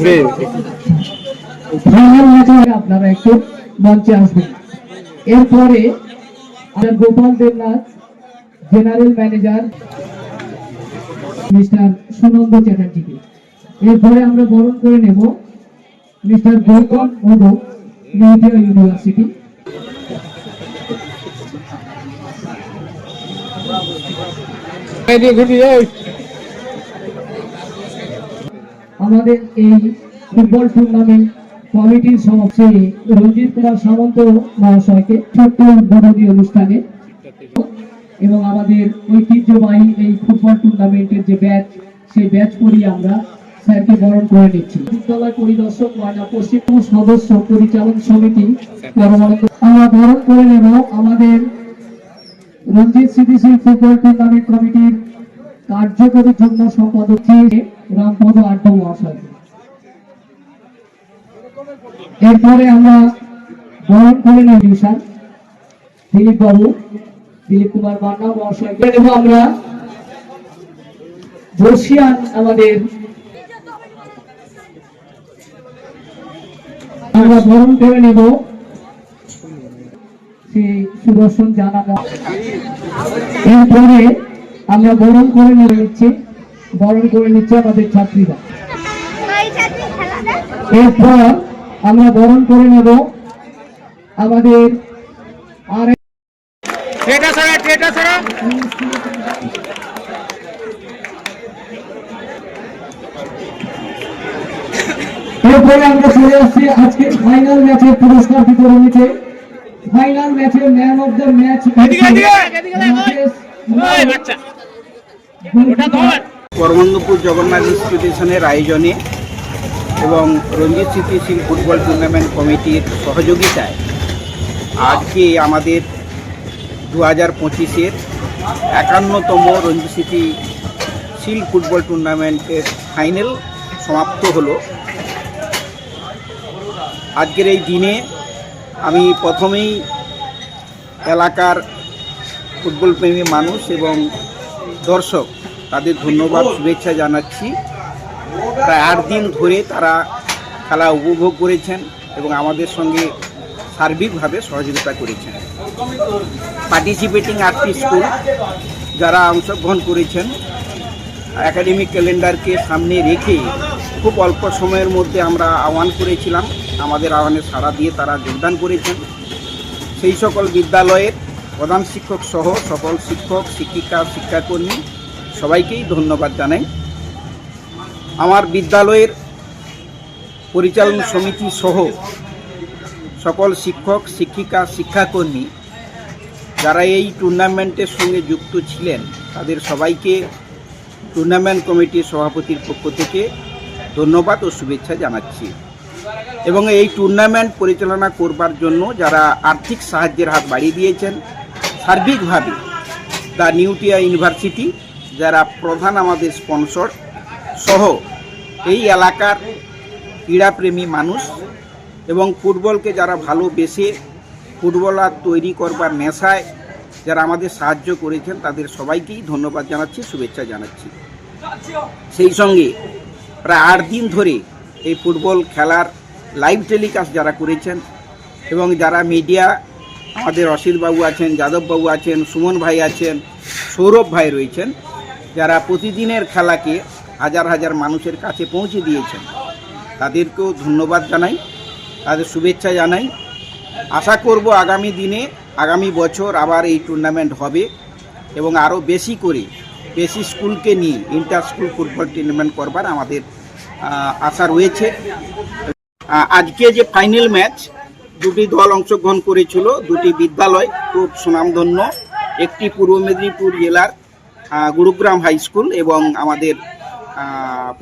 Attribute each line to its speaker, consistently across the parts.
Speaker 1: ঘুরে
Speaker 2: আপনারা একটু মঞ্চে আসবেন এরপরে Gopal Debnath general manager mister Sunanda চ্যাটার্জিকে এরপরে আমরা বরণ করে নেব mister Goutam Modak media university
Speaker 1: এদিকে
Speaker 2: আমাদের এই ফুটবল টুর্নামেন্ট কমিটির সভাপতি রঞ্জিত কুমার সামন্ত মহাশয়কে ছোট্ট উদ্বোধনী অনুষ্ঠানে এবং আমাদের ঐতিহ্যবাহী এই ফুটবল টুর্নামেন্টের যে ব্যাচ, সেই ব্যাচ করিয়ে আমরা স্যারকে বরণ করে নিচ্ছি। বিদ্যালয় পরিদর্শক, ময়না পশ্চিম সদস্য পরিচালন সমিতি আমরা বরণ করে নেব আমাদের রঞ্জিত স্মৃতিশীল ফুটবল টুর্নামেন্ট কমিটির কার্যকরী যুগ্ম সম্পাদক রামপদ আড্ড মহাশয়। এরপরে আমরা বরণ করে নেব ডিভিশন দিলীপ বাবু, দিলীপ কুমার বান্না মহাশয়কে নেব আমরা বর্ষিয়ান আমাদের। আমরা বরণ করে নেব। শ্রী সুদর্শন জানা এরপরে আমরা বরণ করে নিয়ে নিচ্ছি বরণ করে নিচ্ছে আমাদের ছাত্রীরা। এরপর আমরা বরণ করে নেব আমাদের আর এরপরে আমরা চলে আসছি। আজকে ফাইনাল ম্যাচের পুরস্কার বিতরণীতে ফাইনাল ম্যাচের man of the match
Speaker 3: Paramandapur Jagannath ইনস্টিটিউশনের আয়োজনে এবং রঞ্জিত স্মৃতিশীল ফুটবল টুর্নামেন্ট কমিটির সহযোগিতায় আজকে আমাদের দু হাজার পঁচিশের একান্নতম রঞ্জিত স্মৃতিশীল ফুটবল টুর্নামেন্টের ফাইনাল সমাপ্ত হলো। আজকের এই দিনে আমি প্রথমেই এলাকার ফুটবল প্রেমী মানুষ এবং দর্শক, তাদের ধন্যবাদ, শুভেচ্ছা জানাচ্ছি। প্রায় আট দিন ধরে তারা খেলা উপভোগ করেছেন এবং আমাদের সঙ্গে সার্বিকভাবে সহযোগিতা করেছেন। পার্টিসিপেটিং আটটি স্কুল যারা অংশগ্রহণ করেছেন একাডেমিক ক্যালেন্ডারকে সামনে রেখে খুব অল্প সময়ের মধ্যে আমরা আহ্বান করেছিলাম। আমাদের আহ্বানে সাড়া দিয়ে তারা যোগদান করেছেন। সেই সকল বিদ্যালয়ের প্রধান শিক্ষক সহ সকল শিক্ষক, শিক্ষিকা, শিক্ষাকর্মী, সবাইকেই ধন্যবাদ জানাই। আমার বিদ্যালয়ের পরিচালন সমিতি সহ সকল শিক্ষক, শিক্ষিকা, শিক্ষাকর্মী যারা এই টুর্নামেন্টের সঙ্গে যুক্ত ছিলেন, তাদের সবাইকে টুর্নামেন্ট কমিটির সভাপতির পক্ষ থেকে ধন্যবাদ ও শুভেচ্ছা জানাচ্ছি। এবং এই টুর্নামেন্ট পরিচালনা করবার জন্য যারা আর্থিক সাহায্যের হাত বাড়িয়ে দিয়েছেন সার্বিকভাবে দ্য নিউটিয়া ইউনিভার্সিটি, যারা প্রধান আমাদের স্পন্সর, সহ এই এলাকার ক্রীড়াপ্রেমী মানুষ এবং ফুটবলকে যারা ভালোবেসে ফুটবলার তৈরি করবার নেশায় যারা আমাদের সাহায্য করেছেন, তাদের সবাইকেই ধন্যবাদ জানাচ্ছি, শুভেচ্ছা জানাচ্ছি। সেই সঙ্গে প্রায় আট দিন ধরে এই ফুটবল খেলার লাইভ টেলিকাস্ট যারা করেছেন এবং যারা মিডিয়া আমাদের অসিতবাবু আছেন যাদববাবু আছেন, সুমন ভাই আছেন, সৌরভ ভাই রয়েছেন, যারা প্রতিদিনের খেলাকে হাজার হাজার মানুষের কাছে পৌঁছে দিয়েছেন। তাদেরকেও ধন্যবাদ জানাই, তাদের শুভেচ্ছা জানাই। আশা করব আগামী দিনে, আগামী বছর আবার এই টুর্নামেন্ট হবে এবং আরও বেশি করে, বেশি স্কুলকে নিয়ে ইন্টার স্কুল ফুটবল টুর্নামেন্ট করবার আমাদের আশা রয়েছে। আজকে যে ফাইনাল ম্যাচ দুটি দল অংশগ্রহণ করেছিল, দুটি বিদ্যালয়, খুব সুনামধন্য, একটি পূর্ব মেদিনীপুর জেলার গুরুগ্রাম হাই স্কুল এবং আমাদের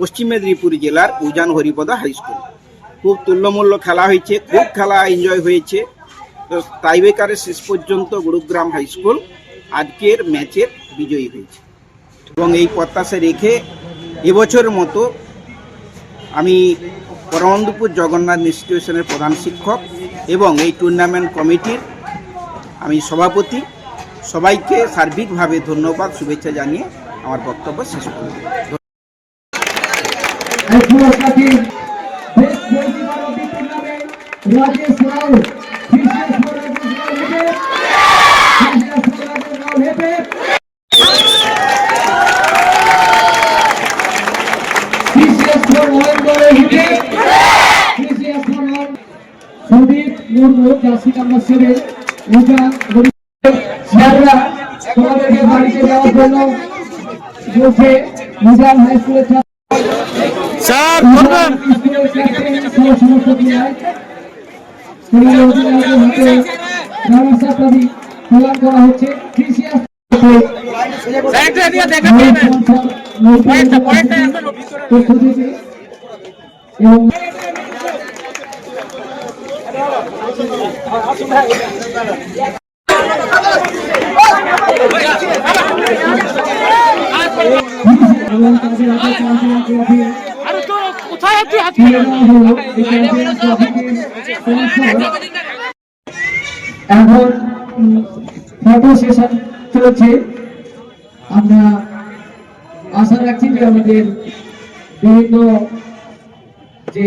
Speaker 3: পশ্চিম মেদিনীপুর জেলার উজান হরিপদা হাই স্কুল। খুব তুল্যমূল্য খেলা হয়েছে, খুব খেলা এনজয় হয়েছে। তো টাইব্রেকারে শেষ পর্যন্ত গুরুগ্রাম হাই স্কুল আজকের ম্যাচের বিজয়ী হয়েছে। এবং এই প্রত্যাশা রেখে এবছরের মতো আমি পরমন্দপুর জগন্নাথ ইনস্টিটিউশনের প্রধান শিক্ষক এবং এই টুর্নামেন্ট কমিটির আমি সভাপতি। সবাইকে সার্বিকভাবে ধন্যবাদ, শুভেচ্ছা জানিয়ে আমার বক্তব্য শেষ করব
Speaker 2: Rakesh Murmu jersey number seven Ujan স্যাররা তোমাদেরকে বাড়িতে যাওয়ার জন্য বলছে উজান হাই স্কুলের
Speaker 1: স্যার
Speaker 2: সহ সমস্ত প্রদান করা হচ্ছে। TCS
Speaker 1: একটা দিয়ে দেখা দেবেন পয়েন্টটা পয়েন্টটা এখনও ভিতরে
Speaker 2: পক্ষ থেকে এবং এবং তাদের হাতে চ্যাম্পিয়ন ট্রফি
Speaker 1: আরে তো
Speaker 2: এখন ফটো সেশন চলছে আমরা আশা রাখছি যে আমাদের বিভিন্ন যে